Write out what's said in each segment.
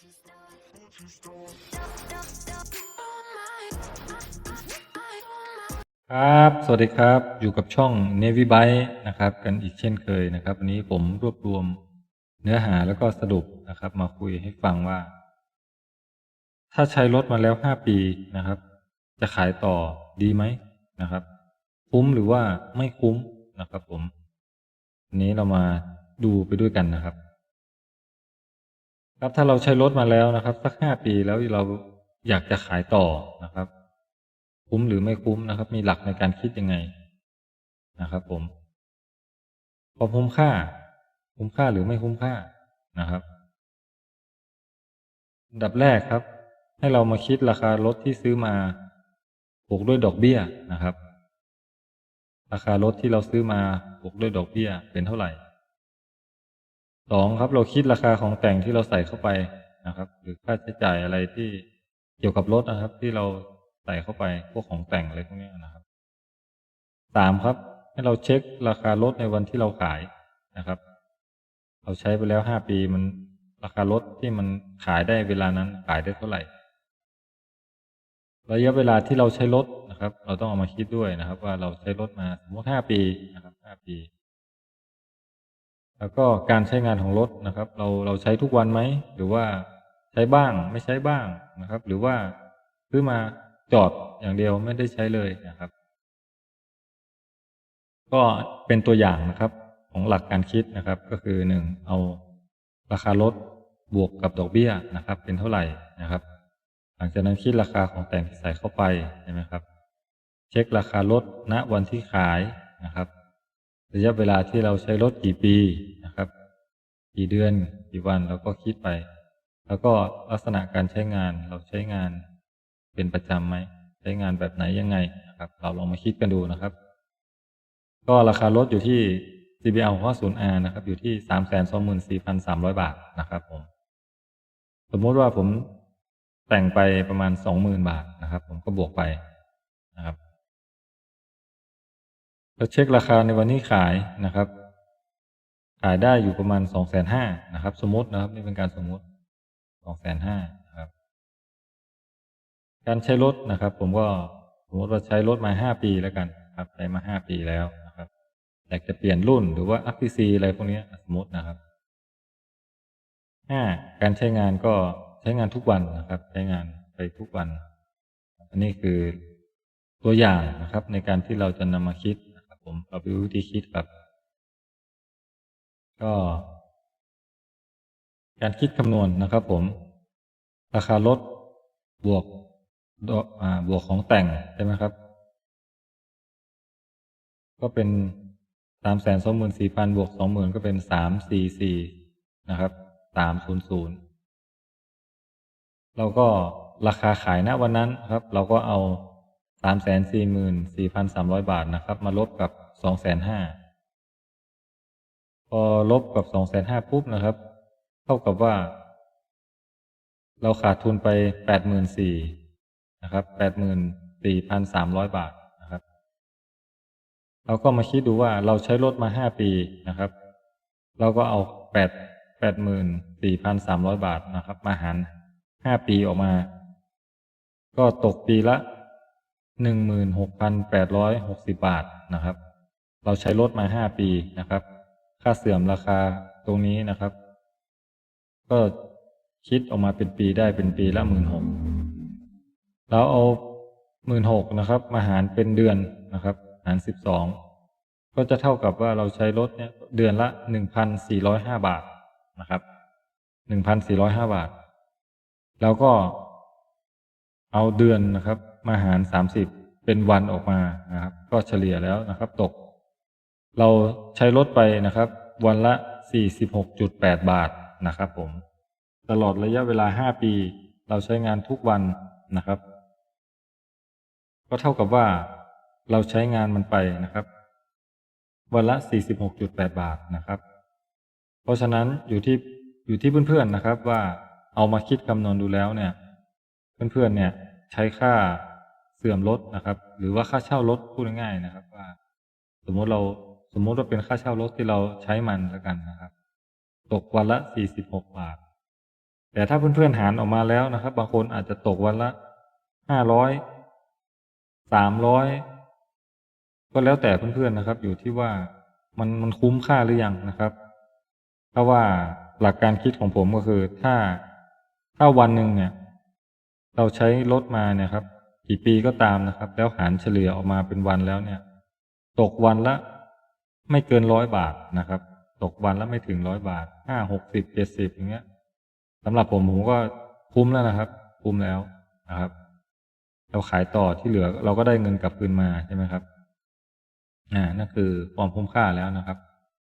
ครับ สวัสดีครับ อยู่กับช่อง Navy Byte นะครับ กันอีกเช่นเคยนะครับ วันนี้ผมรวบรวมเนื้อหาแล้วก็สรุปนะครับ มาคุยให้ฟังว่า ถ้าใช้รถมาแล้ว 5 ปีนะครับ จะขายต่อดีไหมนะครับ คุ้มหรือว่าไม่คุ้มนะครับ ผมวันนี้เรามาดูไปด้วยกันนะครับ ครับถ้าเราใช้รถมาแล้วนะครับ สักห้าปีแล้วเราอยากจะขายต่อนะครับ คุ้มหรือไม่คุ้มนะครับ มีหลักในการคิดยังไงนะครับ ผมความคุ้มค่า คุ้มค่าหรือไม่คุ้มค่านะครับดับแรกครับ ให้เรามาคิดราคารถที่ซื้อมาบวกด้วยดอกเบี้ยนะครับ ราคารถที่เราซื้อมาบวกด้วยดอกเบี้ยเป็นเท่าไหร่ สองครับ เราคิดราคาของแต่งที่เราใส่เข้าไปนะครับ หรือค่าใช้จ่ายอะไรที่เกี่ยวกับรถนะครับ ที่เราใส่เข้าไปพวกของแต่งอะไรพวกนี้นะครับสามครับ ให้เราเช็คราคารถในวันที่เราขายนะครับ เราใช้ไปแล้วห้าปีมันราคารถที่มันขายได้เวลานั้นขายได้เท่าไหร่ระยะเวลาที่เราใช้รถนะครับ เราต้องเอามาคิดด้วยนะครับ ว่าเราใช้รถมาสมมติห้าปีนะครับห้าปี แล้วก็การใช้งานของรถนะครับ เราเราใช้ทุกวันไหม หรือว่าใช้บ้างไม่ใช้บ้างนะครับ หรือว่าซื้อมาจอดอย่างเดียวไม่ได้ใช้เลยนะครับ ก็เป็นตัวอย่างนะครับของหลักการคิดนะครับ ก็คือหนึ่งเอาราคารถบวกกับดอกเบี้ยนะครับ เป็นเท่าไหร่นะครับ หลังจากนั้นคิดราคาของแต่งที่ใส่เข้าไปใช่ไหมครับ เช็คราคารถณวันที่ขายนะครับ ระยะเวลาที่เราใช้รถกี่ปีนะครับ กี่เดือนกี่วันเราก็คิดไป แล้วก็ลักษณะการใช้งานเราใช้งานเป็นประจำไหมใช้งานแบบไหนยังไงนะครับ เราลองมาคิดกันดูนะครับ ก็ราคารถอยู่ที่ CBL 60R นะครับ อยู่ที่ 324,300 บาทนะครับผมสมมติว่าผมแต่งไปประมาณ 20,000 บาทนะครับ ผมก็บวกไปนะครับ เราเช็คราคาในวันที่ขายนะครับ ขายได้อยู่ประมาณ250,000นะครับ สมมตินะครับนี่เป็นการสมมติ250,000นะครับ การใช้รถนะครับ ผมก็สมมติว่าใช้รถมา5ปีแล้วกันครับใช้มา5ปีแล้วนะครับอยากจะเปลี่ยนรุ่นหรือว่า RPC อะไรพวกนี้สมมตินะครับ 5. การใช้งานก็ใช้งานทุกวันนะครับ ใช้งานไปทุกวัน อันนี้คือตัวอย่างนะครับ ในการที่เราจะนำมาคิด ผมเราไปวิธีคิดครับก็ การคิดคำนวณนะครับผม ราคารถบวกบวกของแต่งใช่ไหมครับ ก็เป็นสามแสนสองหมื่นสี่พันบวกสองหมื่นก็เป็นสามสี่สี่นะครับสามศูนย์ศูนย์เราก็ราคาขายณวันนั้นครับ เราก็เอา สามแสนสี่หมื่นสี่พันสามร้อยบาทนะครับ มาลบกับสองแสนห้าพอลบกับสองแสนห้าปุ๊บนะครับ เท่ากับว่า เราขาดทุนไปแปดหมื่นสี่นะครับแปดหมื่นสี่พันสามร้อยบาทนะครับ เราก็มาคิดดูว่าเราใช้รถมาห้าปีนะครับ เราก็เอาแปดแปดหมื่นสี่พันสามร้อยบาทนะครับ มาหารห้าปีออกมา ก็ตกปีละ หนึ่งหมื่นหกพันแปดร้อยหกสิบาทนะครับ เราใช้รถมาห้าปีนะครับ ค่าเสื่อมราคาตรงนี้นะครับ ก็คิดออกมาเป็นปีได้เป็นปีละหมื่นหกเราเอาหมื่นหกนะครับ มาหารเป็นเดือนนะครับ หารสิบสองก็จะเท่ากับว่าเราใช้รถเนี่ยเดือนละหนึ่งพันสี่ร้อยห้าบาทนะครับหนึ่งพันสี่ร้อยห้าบาท แล้วก็เอาเดือนนะครับ มาหารสามสิบ เป็นวันออกมานะครับ ก็เฉลี่ยแล้วนะครับ ตก เราใช้รถไปนะครับ วันละสี่สิบหกจุดแปดบาทนะครับ ผม ตลอดระยะเวลาห้าปี เราใช้งานทุกวันนะครับ ก็เท่ากับว่าเราใช้งานมันไปนะครับ วันละ 46.8 บาทนะครับ เพราะฉะนั้นอยู่ที่อยู่ที่เพื่อนๆนะครับว่าเอามาคิดคำนวณดูแล้วเนี่ย เพื่อนๆเนี่ยใช้ค่า เสื่อมรถนะครับ หรือว่าค่าเช่ารถพูดง่ายๆนะครับ ว่า สมมติเราสมมติว่าเป็นค่าเช่ารถที่เราใช้มันแล้วกันนะครับ ตกวันละ46บาท แต่ถ้าเพื่อนๆหารออกมาแล้วนะครับ บางคนอาจจะตกวันละห้าร้อยสามร้อยก็แล้วแต่เพื่อนๆนะครับ อยู่ที่ว่ามันมันคุ้มค่าหรือยังนะครับเพราะว่าหลักการคิดของผมก็คือถ้าถ้าวันหนึ่งเนี่ย เราใช้รถมาเนี่ยครับ กี่ปีก็ตามนะครับ แล้วหารเฉลี่ยออกมาเป็นวันแล้วเนี่ย ตกวันละไม่เกินร้อยบาทนะครับ ตกวันละไม่ถึงร้อยบาทห้าหกสิบเจ็ดสิบอย่างเงี้ยสำหรับผมผมก็คุ้มแล้วนะครับ คุ้มแล้วนะครับ เราขายต่อที่เหลือเราก็ได้เงินกลับคืนมาใช่ไหมครับอ่านั่นคือความคุ้มค่าแล้วนะครับ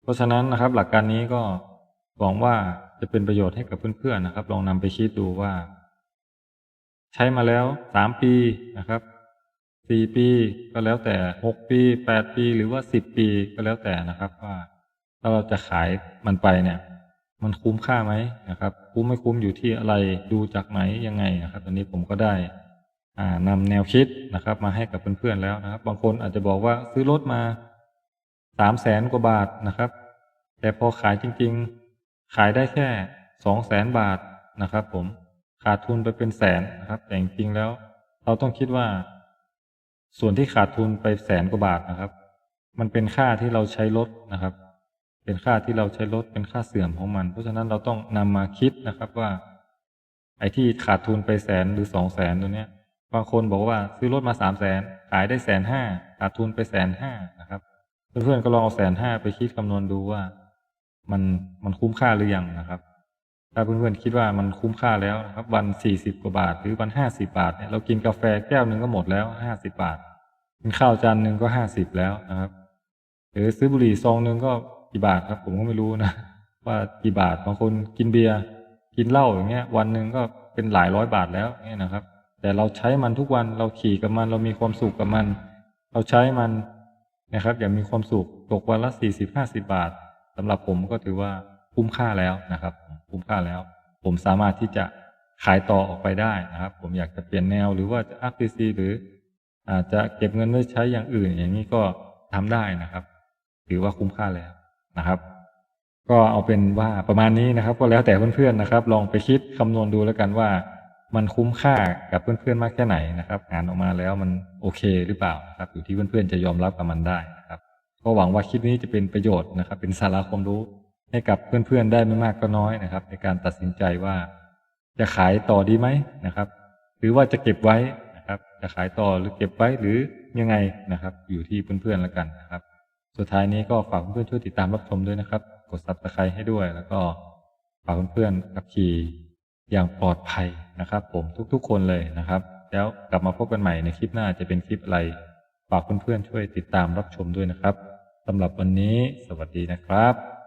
เพราะฉะนั้นนะครับ หลักการนี้ก็หวังว่าจะเป็นประโยชน์ให้กับเพื่อนๆนะครับ ลองนำไปคิดดูว่า ใช้มาแล้วสามปีนะครับสี่ปีก็แล้วแต่หกปีแปดปีหรือว่าสิบปีก็แล้วแต่นะครับว่าถ้าเราจะขายมันไปเนี่ย มันคุ้มค่าไหมนะครับ คุ้มไม่คุ้มอยู่ที่อะไรดูจากไหนยังไงนะครับตอนนี้ผมก็ได้อ่านำแนวคิดนะครับ มาให้กับเพื่อนๆแล้วนะครับ บางคนอาจจะบอกว่าซื้อรถมาสามแสนกว่าบาทนะครับ แต่พอขายจริง ๆ ขายได้แค่สองแสนบาทนะครับ ผม ขาดทุนไปเป็นแสนนะครับ แต่จริงๆแล้ว เราต้องคิดว่า ส่วนที่ขาดทุนไปแสนกว่าบาทนะครับ มันเป็นค่าที่เราใช้รถนะครับ เป็นค่าที่เราใช้รถเป็นค่าเสื่อมของมัน เพราะฉะนั้นเราต้องนำมาคิดนะครับว่า ไอ้ที่ขาดทุนไปแสนหรือสองแสนตัวเนี้ยบางคนบอกว่าซื้อรถมาสามแสนขายได้แสนห้าขาดทุนไปแสนห้านะครับเพื่อนๆก็ลองเอาแสนห้าไปคิดคำนวณดูว่า มันมันคุ้มค่าหรือยังนะครับ ถ้าเพื่อนๆคิดว่ามันคุ้มค่าแล้วนะครับ วันสี่สิบกว่าบาท หรือวันห้าสิบาทเนี่ยเรากินกาแฟแก้วหนึ่งก็หมดแล้วห้าสิบาทกินข้าวจานหนึ่งก็ห้าสิบแล้วนะครับ หรือซื้อบุหรี่ซองหนึ่งก็กี่บาทครับ ผมก็ไม่รู้นะว่ากี่บาทบางคนกินเบียร์กินเหล้าอย่างเงี้ย วันหนึ่งก็เป็นหลายร้อยบาทแล้วเนี่ยนะครับ แต่เราใช้มันทุกวันเราขี่กับมัน เรามีความสุขกับมัน เราใช้มันนะครับ อย่างมีความสุขตกวันละสี่สิบห้าสิบาทสำหรับผมก็ถือว่าคุ้มค่าแล้วนะครับ คุ้มค่าแล้ว ผมสามารถที่จะขายต่อออกไปได้นะครับ ผมอยากจะเปลี่ยนแนวหรือว่าจะอัพซีหรืออาจจะเก็บเงินไว้ใช้อย่างอื่น อย่างนี้ก็ทำได้นะครับ ถือว่าคุ้มค่าแล้วนะครับ ก็เอาเป็นว่าประมาณนี้นะครับ ก็แล้วแต่เพื่อนๆนะครับ ลองไปคิดคำนวณดูแล้วกันว่า มันคุ้มค่ากับเพื่อนๆมากแค่ไหนนะครับ งานออกมาแล้วมันโอเคหรือเปล่านะครับ อยู่ที่เพื่อนๆจะยอมรับกับมันได้นะครับ ก็หวังว่าคลิปนี้จะเป็นประโยชน์นะครับ เป็นสาระความรู้ ให้กับเพื่อนๆได้ไม่มากก็น้อยนะครับ ในการตัดสินใจว่า จะขายต่อดีไหมนะครับ หรือว่าจะเก็บไว้นะครับ จะขายต่อหรือเก็บไว้หรือยังไงนะครับ อยู่ที่เพื่อนๆแล้วกันนะครับ สุดท้ายนี้ก็ฝากเพื่อนๆช่วยติดตามรับชมด้วยนะครับ กดซับสไครต์ให้ด้วย แล้วก็ฝากเพื่อนๆขับขี่อย่างปลอดภัยนะครับ ผมทุกๆ คนเลยนะครับ แล้วกลับมาพบกันใหม่ในคลิปหน้าจะเป็นคลิปอะไรฝากเพื่อนๆช่วยติดตามรับชมด้วยนะครับสำหรับวันนี้ สวัสดีนะครับ